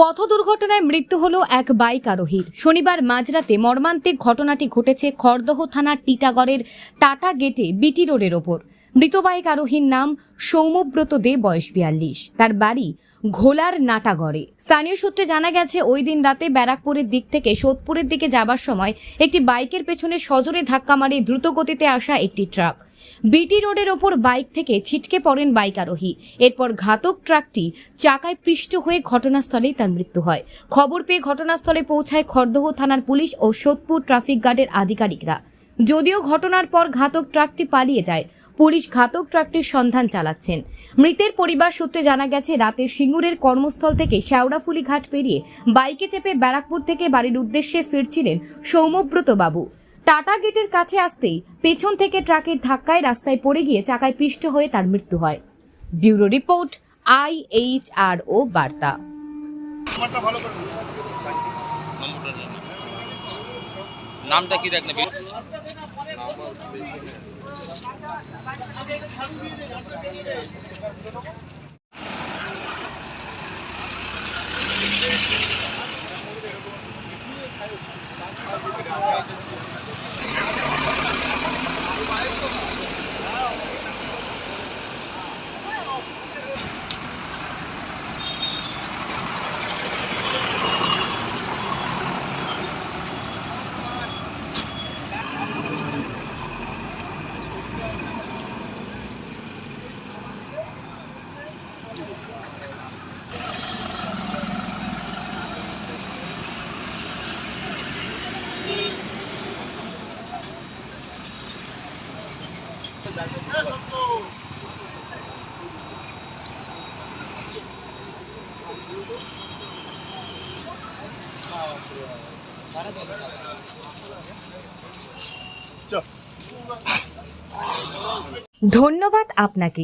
পথ দুর্ঘটনায় মৃত্যু হল এক বাইক আরোহীর। শনিবার মাঝরাতে মর্মান্তিক ঘটনাটি ঘটেছে খড়দহ থানার টিটাগড়ের টাটা গেটে বিটি রোডের ওপর। মৃত বাইক আরোহীর নাম সৌম্যব্রত দে, বয়স বিয়াল্লিশ। তার বাড়ি ঘোলার নাটাগড়ে। স্থানীয় সূত্রে জানা গেছে, ওই দিন রাতে ব্যারাকপুরের দিক থেকে সোদপুরের দিকে যাবার সময় একটি বাইকের পেছনে সজোরে ধাক্কা মারে দ্রুত গতিতে আসা একটি ট্রাক। বিটি রোডের ওপর বাইক থেকে ছিটকে পড়েন বাইক আরোহী। এরপর ঘাতক ট্রাকটি চাকায় পৃষ্ঠ হয়ে ঘটনাস্থলেই তার মৃত্যু হয়। খবর পেয়ে ঘটনাস্থলে পৌঁছায় খড়দহ থানার পুলিশ ও সোদপুর ট্রাফিক গার্ডের আধিকারিকরা। যদিও ঘটনার পর ঘাতক ট্রাকটি পালিয়ে যায় পুলিশ ঘাতক ট্রাকটির সন্ধান চালাচ্ছেন। মৃতের পরিবার সূত্রে জানা গেছে রাতে সিঙ্গুরের কর্মস্থল থেকে শেওড়াফুলি ঘাট পেরিয়ে বাইকে চেপে ব্যারাকপুর থেকে বাড়ির উদ্দেশ্যে ফিরছিলেন সৌমব্রত বাবু। টাটা গেটের কাছে আসতেই পেছন থেকে ট্রাকের ধাক্কায় রাস্তায় পড়ে গিয়ে চাকায় পিষ্ট হয়ে তার মৃত্যু হয়। Bureau report I H R O বার্তা নামটা কি দেখ না? Thank you. ধন্যবাদ আপনাকে